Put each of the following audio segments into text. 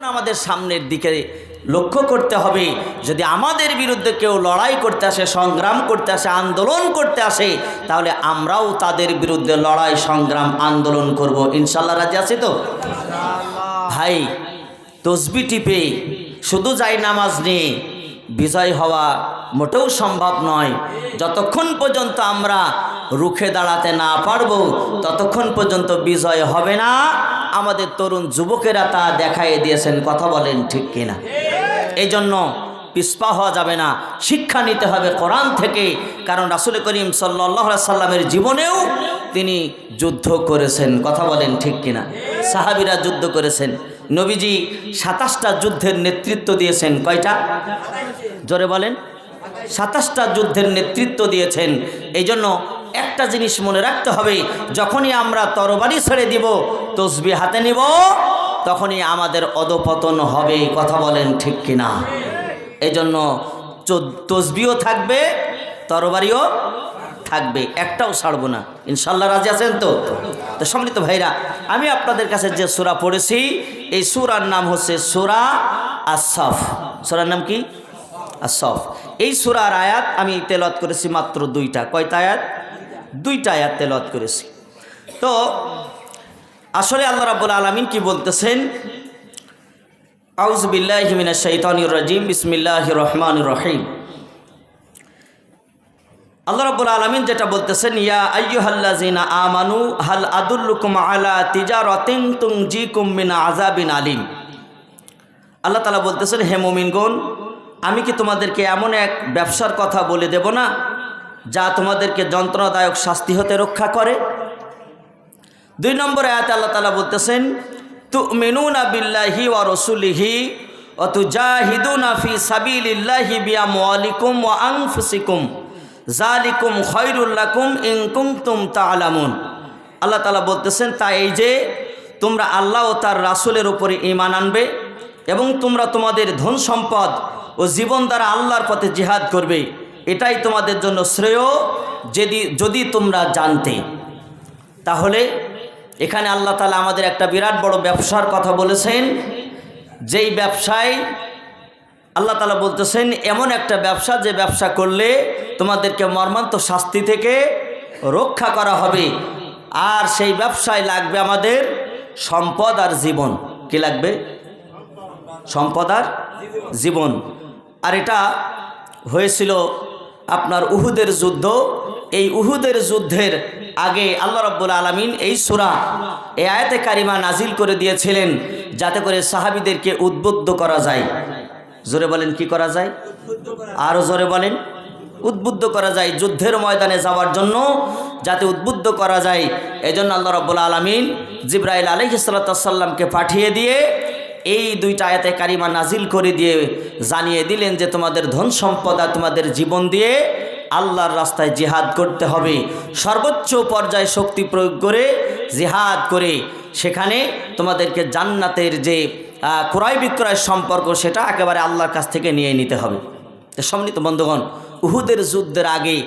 আমাদের সামনের দিকে লক্ষ্য করতে হবে। যদি আমাদের বিরুদ্ধে কেউ লড়াই করতে আসে, সংগ্রাম করতে আসে, আন্দোলন করতে আসে, তাহলে আমরাও তাদের বিরুদ্ধে লড়াই, সংগ্রাম, আন্দোলন করব। ইনশাল্লাহ রাজি আছে তো? ভাই, তসবি টিপে শুধু যাই নামাজ নিয়ে বিজয় হওয়া মোটেও সম্ভব নয়। যতক্ষণ পর্যন্ত আমরা রুখে দাঁড়াতে না পারব, ততক্ষণ পর্যন্ত বিজয় হবে না। আমাদের তরুণ যুবকেরা তা দেখাই দিয়েছেন, কথা বলেন ঠিক কিনা? এই জন্য পিসপা হওয়া যাবে না, শিক্ষা নিতে হবে কোরআন থেকে, কারণ রাসুল করিম সাল্লাহ সাল্লামের জীবনেও তিনি যুদ্ধ করেছেন, কথা বলেন ঠিক কিনা? সাহাবিরা যুদ্ধ করেছেন, নবীজি সাতাশটা যুদ্ধের নেতৃত্ব দিয়েছেন, কয়টা? জোরে বলেন, সাতাশটা যুদ্ধের নেতৃত্ব দিয়েছেন এই জন্য একটা জিনিস মনে রাখতে হবে, যখনই আমরা তরবারি ছেড়ে দিব তসবি হাতে নিব, তখনই আমাদের অধপতন হবে কথা বলেন ঠিক কিনা? এই জন্য তসবিও থাকবে, তরবারিও থাকবে, একটাও ছাড়বো না। ইনশাল্লাহ রাজি আছেন তো? তো সম্মিলিত ভাইরা, আমি আপনাদের কাছে যে সুরা পড়েছি, এই সুরার নাম হচ্ছে সুরা আসফ সুরার নাম কি? আসফ এই সুরার আয়াত আমি তেলত করেছি মাত্র দুইটা। কয়টা আয়াত? দুইটা আয়াত তেলত করেছি। তো আসলে আল্লাহ রাবুল আলমিন কি বলতেছেন? আউজবিল্লাহমিনা শৈতানুর রাজিম বিসমিল্লাহ রহমান রহিম। আল্লাহ রাবুল আলমিন যেটা বলতেছেন, ইয়া আയ്যুহাল্লাজিনা আমানু, হাল আদুল্লুকুম আলা তিজারতিন তুংজিকুম মিন আযাবিন আলিম। আল্লাহ তালা বলতেছেন, হে মোমিনগণ, আমি কি তোমাদেরকে এমন এক ব্যবসার কথা বলে দেব না যা তোমাদেরকে যন্ত্রণাদায়ক শাস্তি হতে রক্ষা করে। দুই নম্বরে আয়াত আল্লাহ তালা বলতেছেন তু মেনুনা বিল্লাহি ওয়া রসুলিহি অতু জাহিদুনা ফি সাবিলিল্লাহি বিয়া মোয়ালিকুম ওয়া আংফুসিকুম জালিকুম খৈরুল্লাকুম ইংকুম তুম তালামুন আল্লাহ তালা বলতেছেন, তা এই যে তোমরা আল্লাহ ও তার রাসুলের উপরে ইমান আনবে এবং তোমরা তোমাদের ধন সম্পদ ও জীবন দ্বারা আল্লাহর পথে জিহাদ করবে। এটাই তোমাদের জন্য শ্রেয়, যদি যদি তোমরা জানতে। তাহলে এখানে আল্লাহ তালা আমাদের একটা বিরাট বড় ব্যবসার কথা বলেছেন। যেই ব্যবসায় আল্লাহ তালা বলতেছেন, এমন একটা ব্যবসা যে ব্যবসা করলে তোমাদেরকে মর্মান্ত শাস্তি থেকে রক্ষা করা হবে। আর সেই ব্যবসায় লাগবে আমাদের সম্পদ আর জীবন। কি লাগবে? সম্পদ আর জীবন। আর এটা হয়েছিল আপনার উহুদের যুদ্ধ, এই উহুদের যুদ্ধের আগে আল্লাহ রব্বুল আলমিন এই সুরা, এই আয়াতে কারিমা নাজিল করে দিয়েছিলেন যাতে করে সাহাবিদেরকে উদ্বুদ্ধ করা যায়। জোরে বলেন, কি করা যায়? আরও জোরে বলেন। উদ্বুদ্ধ করা যায় যুদ্ধের ময়দানে যাওয়ার জন্য, যাতে উদ্বুদ্ধ করা যায়। এজন্য আল্লাহ রব্বুল আলমিন জিব্রাইল আলহিসাল্লামকে পাঠিয়ে দিয়ে এই দুইটা আয়াতে কারিমা নাজিল করে দিয়ে জানিয়ে দিলেন যে তোমাদের ধন সম্পদ আর তোমাদের জীবন দিয়ে আল্লাহর রাস্তায় জিহাদ করতে হবে। সর্বোচ্চ পর্যায়ে শক্তি প্রয়োগ করে জিহাদ করে সেখানে তোমাদেরকে জান্নাতের যে ক্রয় বিক্রয়ের সম্পর্ক সেটা একেবারে আল্লাহর কাছ থেকে নিয়ে নিতে হবে। সম্মিলিত বন্ধুগণ, উহুদের যুদ্ধের আগে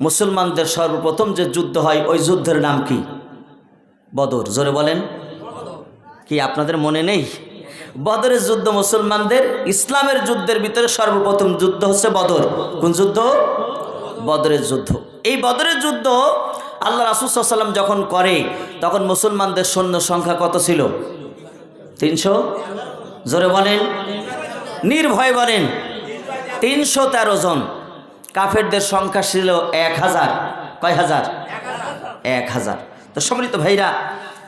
মুসলমানদের সর্বপ্রথম যে যুদ্ধ হয়, ওই যুদ্ধের নাম কি? বদর। জোরে বলেন। কি আপনাদের মনে নেই? বদরের যুদ্ধ মুসলমানদের, ইসলামের যুদ্ধের ভিতরে সর্বপ্রথম যুদ্ধ হচ্ছে বদর। কোন যুদ্ধ? বদরের যুদ্ধ। এই বদরের যুদ্ধ আল্লাহ রাসুসাল্লাম যখন করে, তখন মুসলমানদের সৈন্য সংখ্যা কত ছিল? তিনশো? জোরে বলেন। নির্ভয় বলেন। তিনশো তেরো জন। কাফেরদের সংখ্যা ছিল এক হাজার। কয় হাজার এক হাজার। তো সম্মিলিত ভাইরা,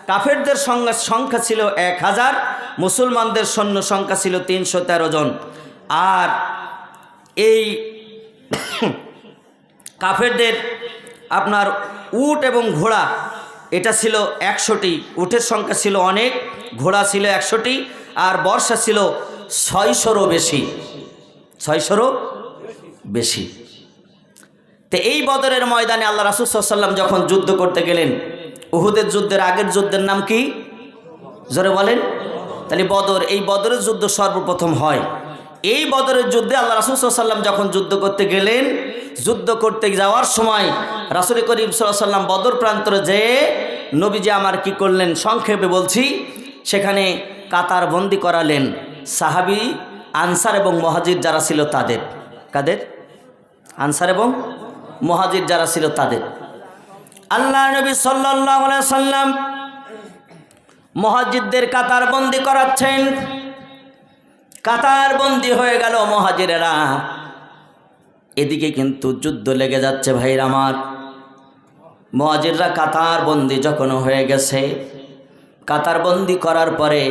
কাফেরদের সংখ্যা ছিল এক হাজার। মুসলমানদের সৈন্য সংখ্যা ছিল তিনশো তেরো জন। আর এই কাফেরদের আপনার উট এবং ঘোড়া, এটা ছিল একশোটি। উটের সংখ্যা ছিল অনেক, ঘোড়া ছিল একশোটি, আর বর্ষা ছিল ছয়শোরও বেশি। ছয়শোরও বেশি। তো এই বদরের ময়দানে আল্লাহ রাসুসাল্লাম যখন যুদ্ধ করতে গেলেন, উহুদের যুদ্ধের আগের যুদ্ধের নাম কি? জোরে বলেন। তাহলে বদর, এই বদরের যুদ্ধ সর্বপ্রথম হয়। এই বদরের যুদ্ধে আল্লাহ রাসুসাল্লাম যখন যুদ্ধ করতে গেলেন, যুদ্ধ করতে যাওয়ার সময় রাসুল করিম সাল্লাম বদর প্রান্তরে যেয়ে নবীজি আমার কি করলেন? সংক্ষেপে বলছি, সেখানে কাতার বন্দি করালেন সাহাবি, আনসার এবং মহাজির যারা ছিল তাদের। কাদের? আনসার এবং মহাজির যারা ছিল তাদের। আল্লাহ নবী সাল্লাহ সাল্লাম মহাজিদদের কাতার বন্দি করাচ্ছেন। কাতার বন্দি হয়ে গেল মহাজিরেরা। এদিকে কিন্তু যুদ্ধ লেগে যাচ্ছে ভাইর আমার। মহাজিররা কাতার বন্দি যখন হয়ে গেছে, কাতার বন্দি করার পরে